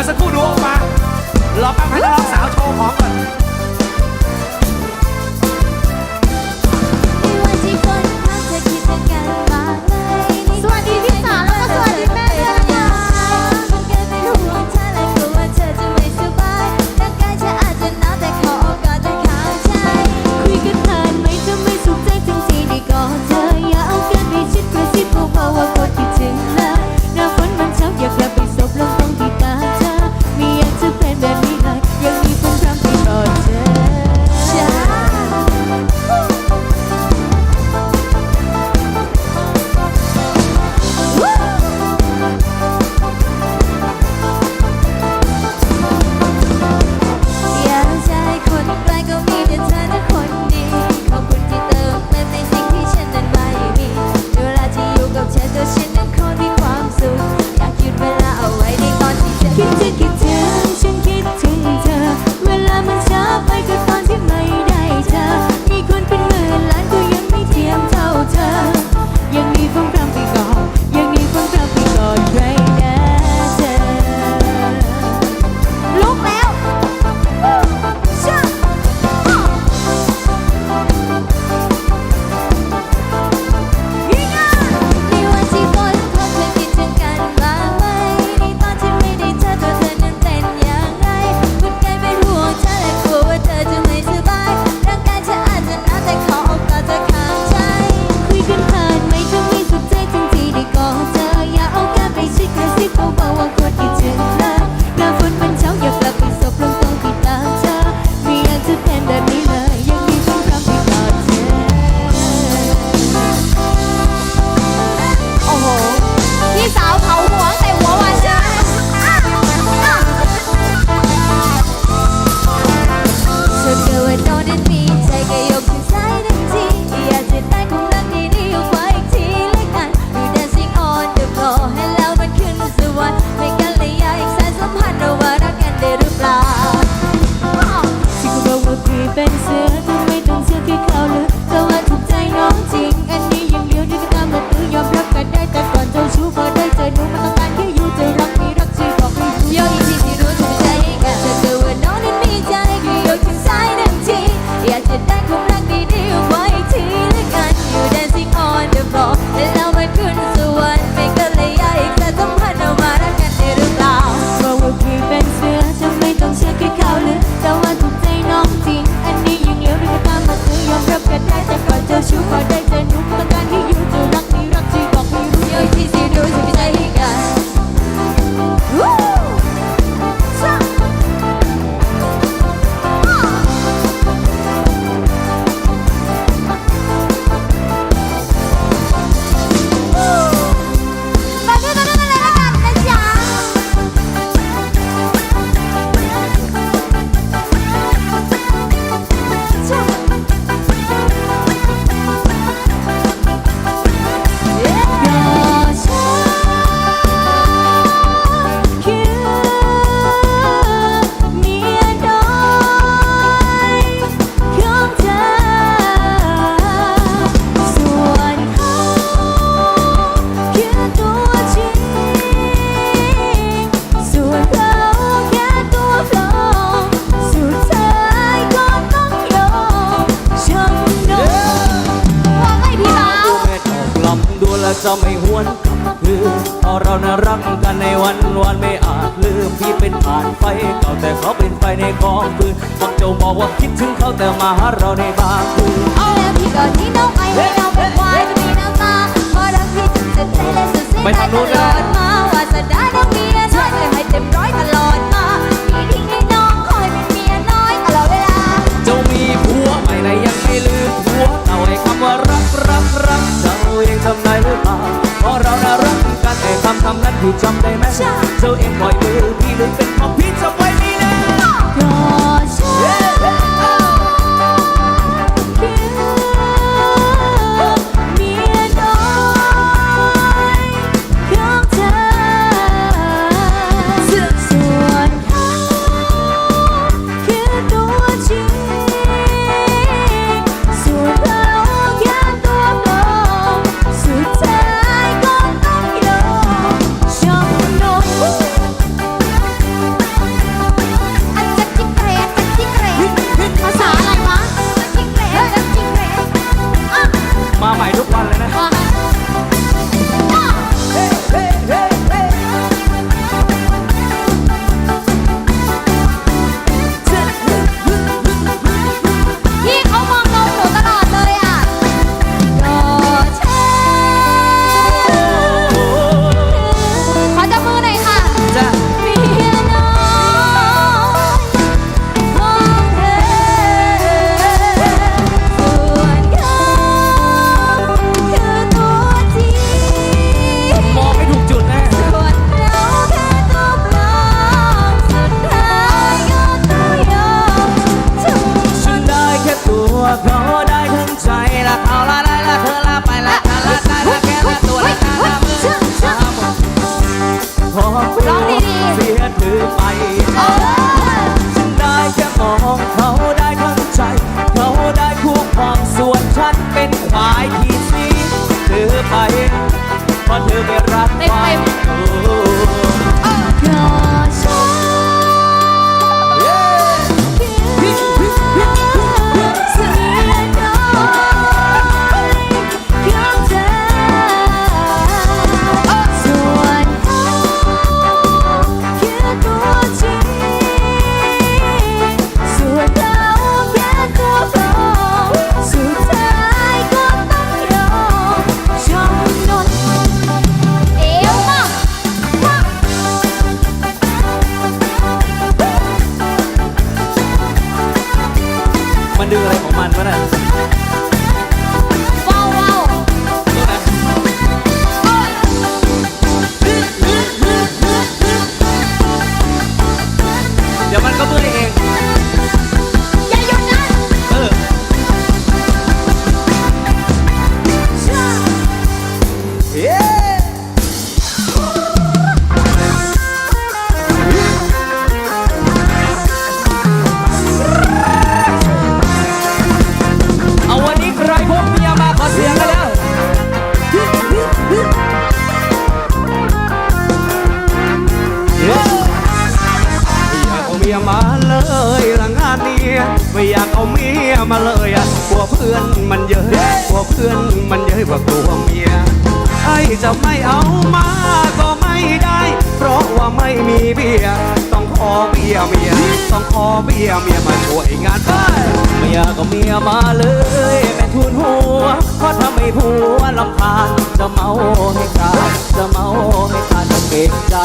ดี๋ยวสักครู่ดูออกมา รอแป๊บให้น้องสาวโชว์ของก่อน ไฟเก่าแต่เขาเป็นไฟในกองฟืนฟังเจ้าบอกว่าคิดถึงเขาแต่มาหาเราในบางคืนเอาแล้วพี่ก็ที่น้องไอ้ให้เราเป็นควายมีน้ำตาพราะรักพี่ถึงจะใจและสุดสิ้นใาตลอดมาว่าสนาของเมียน้อยให้เต็มร้อยตลอดมามีทิ้งให้น้องคอยเป็นเมียน้อยตลอดเวลาเจ้ามีผัวใหม่และยังไม่ลืมผัวเก่าไอ้คำว่ารักรักรักเจ้ายังทำได้หรือเปล่าเพราะเราน่ารักกันไอ้คำคำนั้นพี่จำได้ พื่อนมันเยอะกว่ากลัวเมียไอ้จะไม่เอามาก็ไม่ได้ เพราะว่าไม่มีเบียร์ องขอเบียเมีย ต้องขอเบียเมียมาช่วยงานไปไม่อยกเอาเมียมาเลยแม่ทุนหัวเพราะถ้าไม่ผัวลำพานจะเมาให้ขาดจะเมาให้ขาดจะเกรงใจ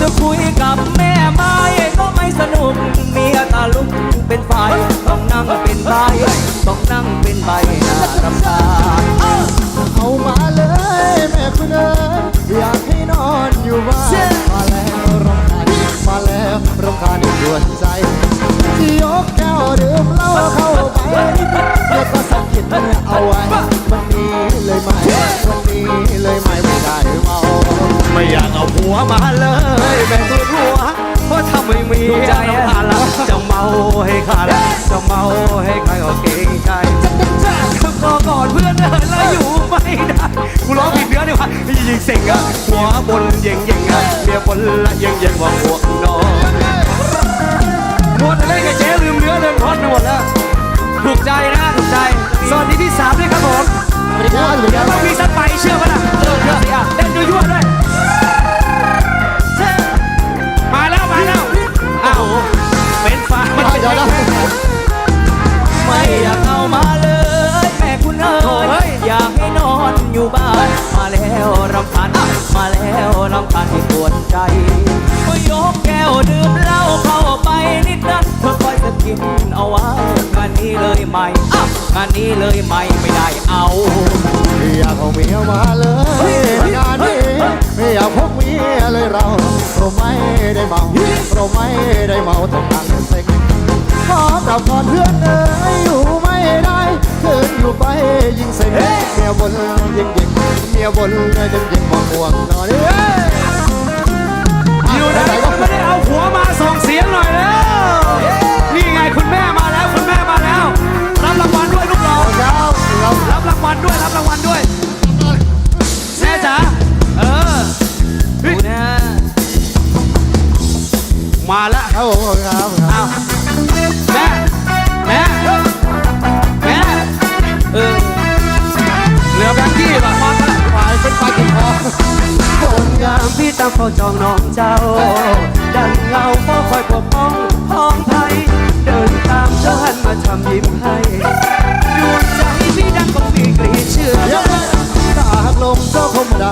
จะคุยกับแม่ไม้ก็ไม่สนุกเมียตาลุกเป็นไฟต้องนั่งเป็นใบต้องนั่งเป็นใบหน้ารำคาญเอามาเลยแม่คุณเอ๋ยอยากให้นอนอยู่บ้านมาแล้ว มาแล้วรำคาญดวนใจยกแก้วดื่มเหล้าเข้าไปแล้วก็สะกิดเอาไว้วันนี้เลยไหมวันนี้เลยไหมไม่ได้เมาไม่อยากเอาหัวมาเลยแม่ ถ้าไม่มีใจอาละจะเมาให้ขาดจะเมาให้ใครก็เกรงใจก็กอดเพื่อนเดินแล้วอยู่ไม่ได้กูร้องผิดเนื้อดีกว่ายิงเสิงอะหัวบนเย่งเย่งอะเมียบนละเย่งเย่งว่าหัวน้องหมดเล่นกับเจ๊ลืมเนื้อลืมท่อนไปหมดแล้วถูกใจนะถูกใจสวัสดีที่สามด้วยครับผมสวัสดีครับสวัสดีครับต้องมีสักไปเชื่อป่ะล่ะเออเชื่อสิอะเต้นยั่วๆด้วย เลยไม่อะงานนี้เลยไม่ไม่ได้เอาอยากเอาเมียมาเลยงานนี้ไม่อยากพกเมียเลยเราเราไม่ได้เมาเราไม่ได้เมาต้องนั่งเซ็งขอกลับก่อนเพื่อนเอ๋ยอยู่ไม่ได้เกินอยู่ไปยิ่งเซ็งเมียบนยิ่งยิ่งเมียบนยิ่งยิ่งมองห่วงนอนเอ้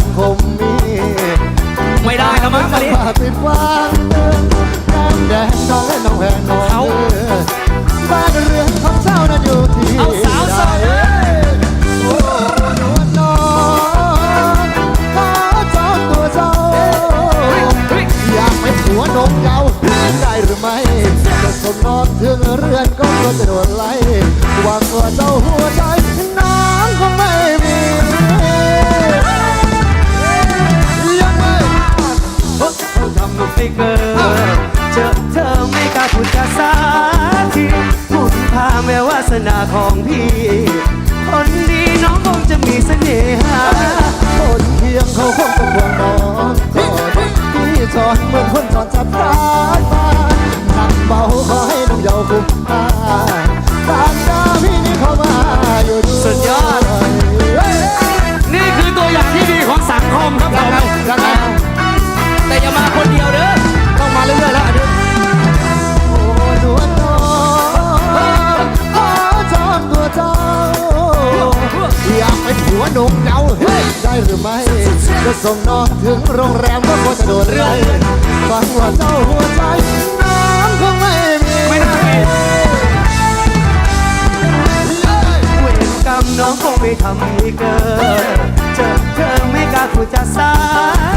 งคมมีไม่ได้แล้วมั้งวันนี้ฝากปิดวางน้ำแดงน้องและน้องแพงน้องเขาบ้านเรือนของเจ้านั้นอยู่ที่เอาสาวโสดใดโอ้นวลน้องขอจองตัวเจ้าอยากเป็นหัวนมเยาว์ได้หรือไม่จะสมนอนถึงเรือนก็กลัวจะโดนไล่หวังว่าเจ้าหัวใจ เขาทำไม่เกินเจอเธอไม่กล้าพูดจาสาทีพูดพาแม้วาสนาของพี่ คนดีนำน้องคงไม่ทำให้เกิดเจอเธอไม่กล้าคุยจะสั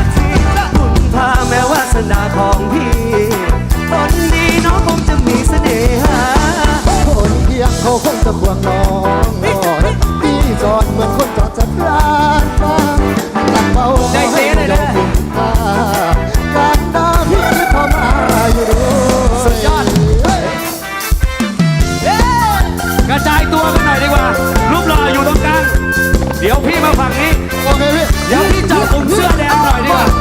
กทีคุณพาแม้วาสนาของพี่คนดีน้องคงจะมีเสน่หาคนเพียงเขาคงจะควงน้องอนพี่จอดเหมือนคนจอดจักรานบ้าหนักเบาได้ ฝั่งนี้โอเคพี่เดี๋ยวพี่จับกลุ่มเสื้อแดงหน่อยดีกว่าเอา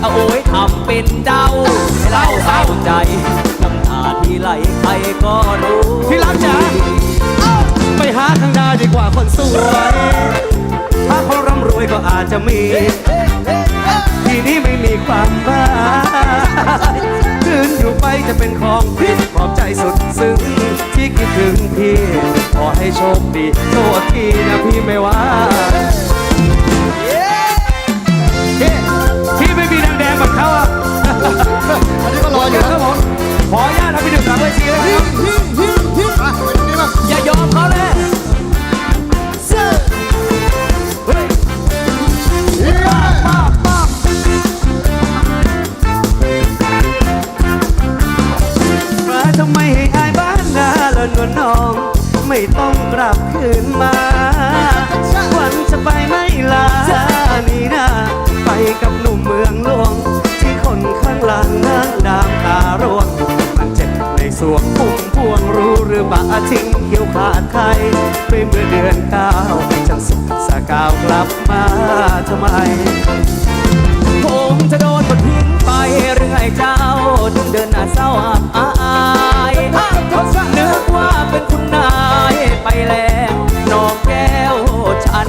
เอาโอ้ยทำเป็นเจ้าให้เราเศร้าใจน้ำตาที่ไหลใครก็รู้ที่รักจ๋าไปหาข้างหน้าดีกว่าคนสวยถ้าเขาร่ำรวยก็อาจจะมี ทีนี้ไม่มีความหมายคืนอยู่ไปจะเป็นของพิษปลอบใจสุดซึ้งที่คิดถึงพี่ ขอให้โชคดีโทษทีนะพี่ไม่ว่า ไม่มีแดงๆแบบเขาอะอันนี้ก็รออยู่คนะรับผมขออนุญาตนะพี่ดื่มสามเวทีเลยครับนี้มา อย่มเขาเลย บ่าทิ้งเขียวขาดใครไปเมื่อเดือนเก้าจังสุขสากาวกลับมาทำไมคงจะโดนคนทิ้งไปหรือไงเจ้าถึงเดินหน้าเศร้าอับอายนึกว่าเป็นคุณนายไปแล้วน้องแก้วฉัน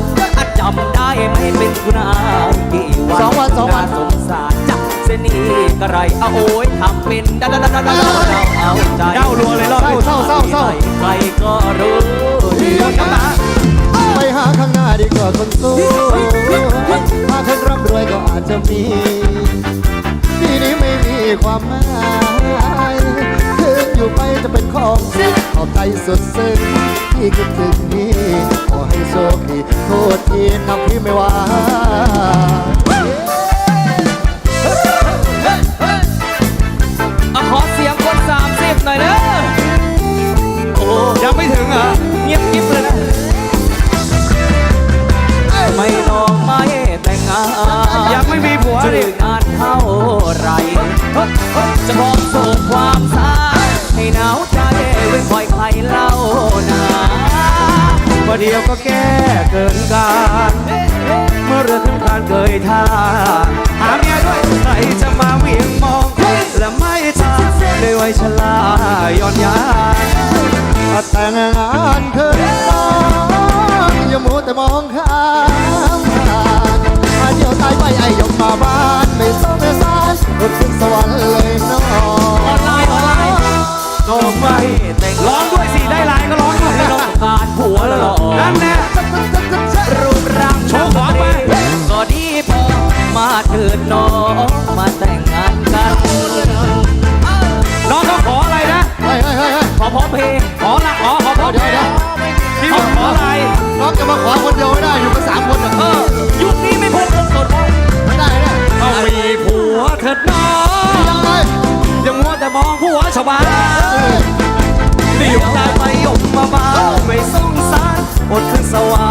จำได้ไหมเป็นคุณนายกี่วันสองวันสองวันสงสารจับเสนนี้กระไรเอาโอ้ยทำเป็นดาดาดาดาดาเอาใจ มีที่นี้ไม่มีความความหมายคืนอยู่ไปจะเป็นของขอบใจสุดซึ้งที่คิดถึงนี่ขอให้โชคดีโทษทีนะพี่ไม่ว่า อ สวรรค์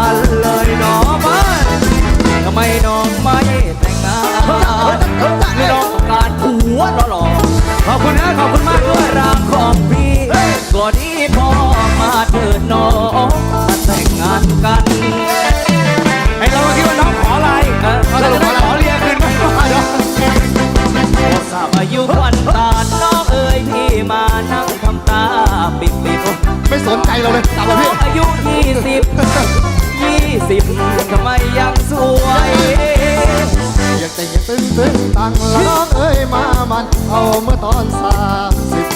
งตังร้องเอ้ยมามันเอาเมื่อตอนสามสิบ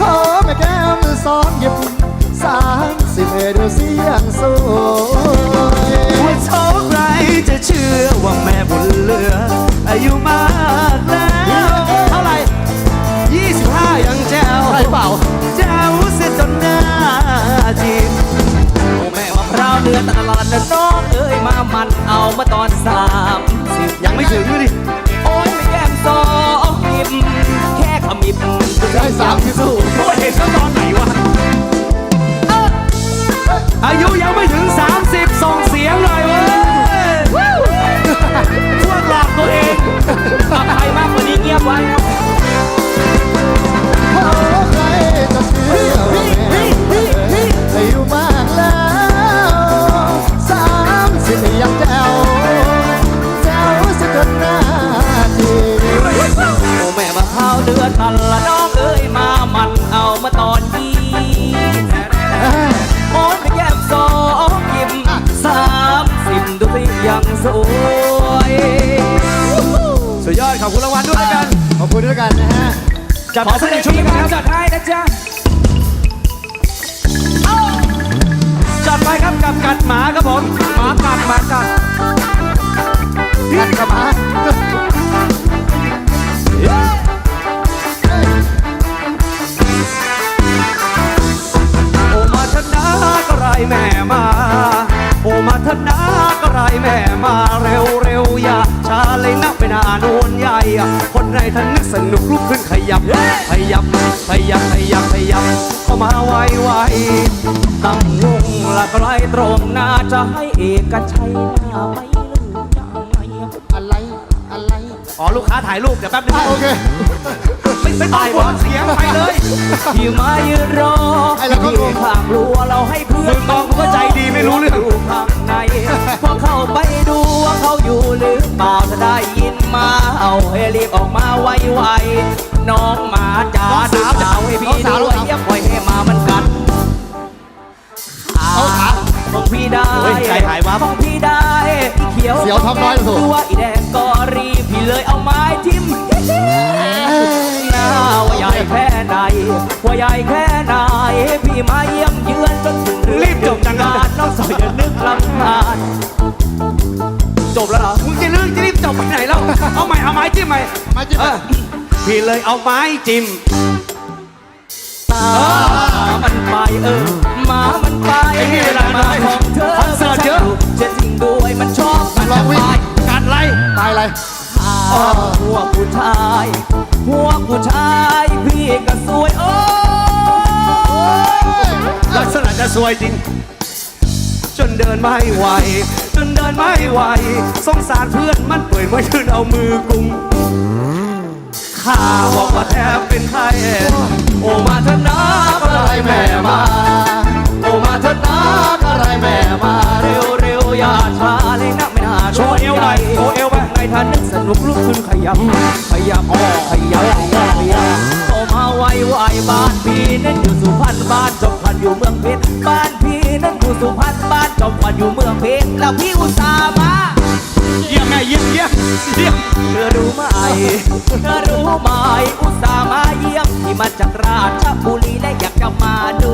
ขอแม่แก้มสองหยิบสามสิบเอ็ดดูเสียงสวยว่าโชคใครจะเชื่อว่าแม่บุญเหลือ อายุมากแล้วเท่าไหร่25ยังแจ๋วใช่เปล่าแจ๋วเสียจนหน้าจีนโอ้แม่มะพร้าวเนื้อตลาดนะน้องเอ้ยมามันเอามาตอน ได้สามที่สู้โอ้ยเห็นเขาตอนไหนวะ อายุยังไม่ถึง 30 ส่งเสียงหน่อยเว้ยพวกหลอกตัวเองถ้าใครมากกว่านี้เงียบไว้ วนใหญ่อะคนในท่านนึกสนุกลุกขึ้นขยับ ขยับ ขยับ ขยับ ขยับ เข้ามาไวไวตั้งวงละไกลตรงหน้าจะให้เอกชัยหน้าไม่ลืมยังไงอะไร อะไร อ๋อลูกค้าถ่ายรูปเดี๋ยวแป๊บนึงอะโอเค ไม่ไม่ต้องกดเสียงไปเลยที่มายืนรอไอ้เราก็งงที่ข้างรั้วเราให้เพื่อนมึงมองกูก็ใจดีไม่รู้เรื่องยู่ข้างในพอเข้าไปดูว่า เขาอยู่หรือเปล่าถ้าได้ยินมาเอาให้รีบออกมาไวๆน้องหมาจ๋าน้องสาวสาวให้พี่น้องสาวด้วยน้องสาวอย่าปล่อยให้หมามันกัดเอาขาของพี่ได้โอ้ยใจหายวับของพี่ได้อีเขียวเสียวท้องน้อยสุดตัวอีแดงก็รีบพี่เลยเอาไม้ทิ่มหน้าว่าใหญ่แค่ไหนว่าใหญ่แค่ไหนพี่มาเยี่ยมเยือนจนถึงเรือนรีบจบจังงานน้องสอยอย่านึกลำคาญ จบแล้วเหรอมึงจะเรื่องจะรีบจบไปไหนแล้ว เอาใหม่เอาไม้จิ้มใหม่มาจิ้มเออพี่เลยเอาไม้จิ้มตามันไปเออหมามันไปไอ้นี่เวลามาของเธอคอนเสิร์ตเยอะ จะจริงด้วยมันชอบมันลองวิ่งไปการไล่ตายอะไรพวกผู้ชายพวกผู้ชายพี่ก็สวยโอ้ยลักษณะจะสวยจริง จนเดินไม่ไหวจนเดินไม่ไหว สงสารเพื่อนมันเปื่อยมายืนเอามือกุมข้าบอกว่าแทบเป็นไข้โอมาเถอะนะอะไรแม่มา โอมาเถอะนะอะไรแม่มา เร็วเร็วอย่าช้าเลยนะไม่น่าโชว์เอวหน่อยโชว์เอวไปไงท่านนึกสนุกลุกขึ้นขยับขยับอ้อขยับขยับขยับเข้ามาไวไวบ้านพี่นั้นอยู่สุพรรณบ้านจอมพันอยู่เมืองเพชรบ้าน จอมพันอยู่เมืองเพชรแล้วพี่อุตส่าห์มาเยี่ยมแม่เยี่ยมเยี่ยมเยี่ยมเธอรู้ไหมเธอรู้ไหมอุตส่าห์มาเยี่ยมที่มาจากราชบุรีและอยากจะมาดู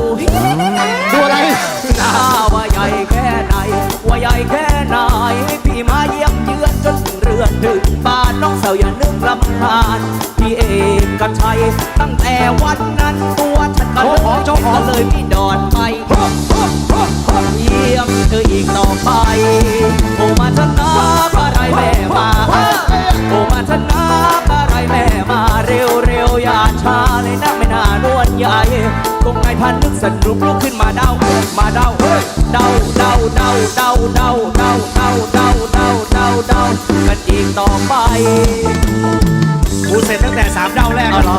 ดูอะไรหน้าว่าใหญ่แค่ไหนว่าใหญ่แค่ไหนพี่มาเยี่ยมเยือนจน ถึงเรือนถึงบ้านน้องสาวอย่านึกรำคาญพี่เอกก็ใช่ตั้งแต่วันนั้นตัวฉันก็เลยก็เลยไม่ดอนไปเยี่ยมเธออีกต่อไปโอมาชนะอะไรแม่มาโอมาชนะอะไรแม่มาเร็ว กนายพันนึกสรุกลุกขึ้นมาเดามาเดาเฮ้ยเดาเดาเดาเดาเดาเดาเดาเดาเดาเดาเดากันอีกต่อไปกูเสร็จตั้งแต่สามเดาแรกแล้เหรอ